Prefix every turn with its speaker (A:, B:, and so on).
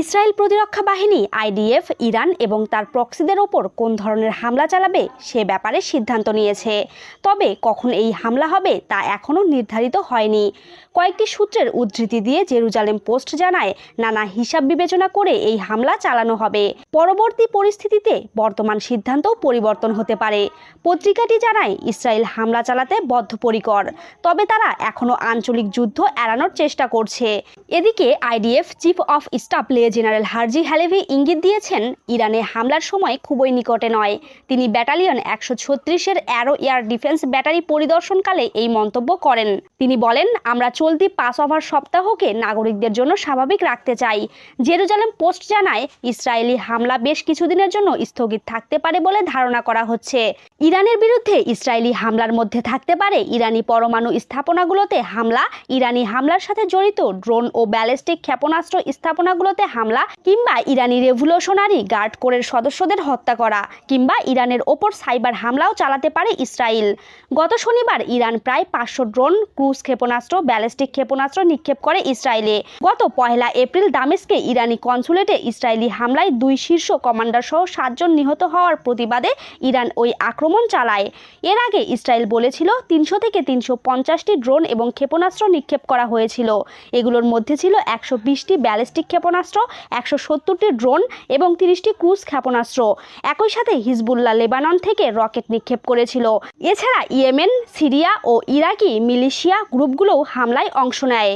A: Israel প্রতিরক্ষা বাহিনী, IDF, Iran এবং তার প্রক্সিদের ওপর কোন ধরনের হামলা চালাবে সে ব্যাপারে সিদ্ধান্ত নিয়েছে। তবে কখন এই হামলা হবে তা এখনও নির্ধারিত হয়নি। কয়েকটি সূত্রের উদ্ধৃতি দিয়ে জেরুজালেম পোস্ট জানায়, নানা হিসাব বিবেচনা করে এই হামলা চালানো হবে। পরবর্তী পরিস্থিতিতে বর্তমান সিদ্ধান্তও পরিবর্তন হতে পারে। পত্রিকাটি জানায়, ইসরায়েল হামলা চালাতে বদ্ধপরিকর, তবে তারা এখনও আঞ্চলিক যুদ্ধ এড়ানোর চেষ্টা করছে। এদিকে আইডিএফ, চিফ অফ স্টাফ লে জেনারেল হারজি হ্যালেভি ইঙ্গিত দিয়েছেন, ইরানে হামলার সময় খুবই নিকটে নয়। তিনি ব্যাটালিয়ন একশো ছত্রিশের অ্যারো এয়ার ডিফেন্স ব্যাটারি পরিদর্শনকালে এই মন্তব্য করেন। তিনি বলেন, আমরা চলতি পাস ওভার সপ্তাহকে নাগরিকদের জন্য স্বাভাবিক রাখতে চাই। জেরুজালেম পোস্ট জানায়, ইসরায়েলি হামলা বেশ কিছুদিনের জন্য স্থগিত থাকতে পারে বলে ধারণা করা হচ্ছে। ইরানের বিরুদ্ধে ইসরায়েলি হামলার মধ্যে থাকতে পারে ইরানি পরমাণু স্থাপনাগুলোতে হামলা। ইরানি হামলার সাথে জড়িত ড্রোন ও ব্যালিস্টিক ক্ষেপণাস্ত্র স্থাপনাগুলোতে হামলা কিংবা ইরানি রেভলিউশনারি গার্ড কোরের সদস্যদের হত্যা করা কিংবা ইরানের ওপর সাইবার হামলাও চালাতে পারে ইসরায়েল। গত শনিবার ইরান প্রায় পাঁচশো ড্রোন, ক্রুজ ক্ষেপণাস্ত্র, ব্যালিস্টিক ক্ষেপণাস্ত্র নিক্ষেপ করে ইসরায়েলে। গত পয়লা এপ্রিল দামেস্কে ইরানি কনসুলেটে ইসরায়েলি হামলায় দুই শীর্ষ কমান্ডার সহ সাতজন নিহত হওয়ার প্রতিবাদে ইরান ওই আক্রমণ চালায়। এর আগে ইসরায়েল বলেছিল তিনশো থেকে তিনশো পঞ্চাশটি ড্রোন এবং ক্ষেপণাস্ত্র নিক্ষেপ করা হয়েছিল। এগুলোর মধ্যে ছিল একশো বিশটি ব্যালিস্টিক ক্ষেপণাস্ত্র একশো সত্তরটি ড্রোন এবং তিরিশটি ক্রুজ ক্ষেপণাস্ত্র। একই সাথে হিজবুল্লাহ লেবানন থেকে রকেট নিক্ষেপ করেছিল। এছাড়া ইয়েমেন, সিরিয়া ও ইরাকি মিলিশিয়া গ্রুপগুলোও হামলায় অংশ নেয়।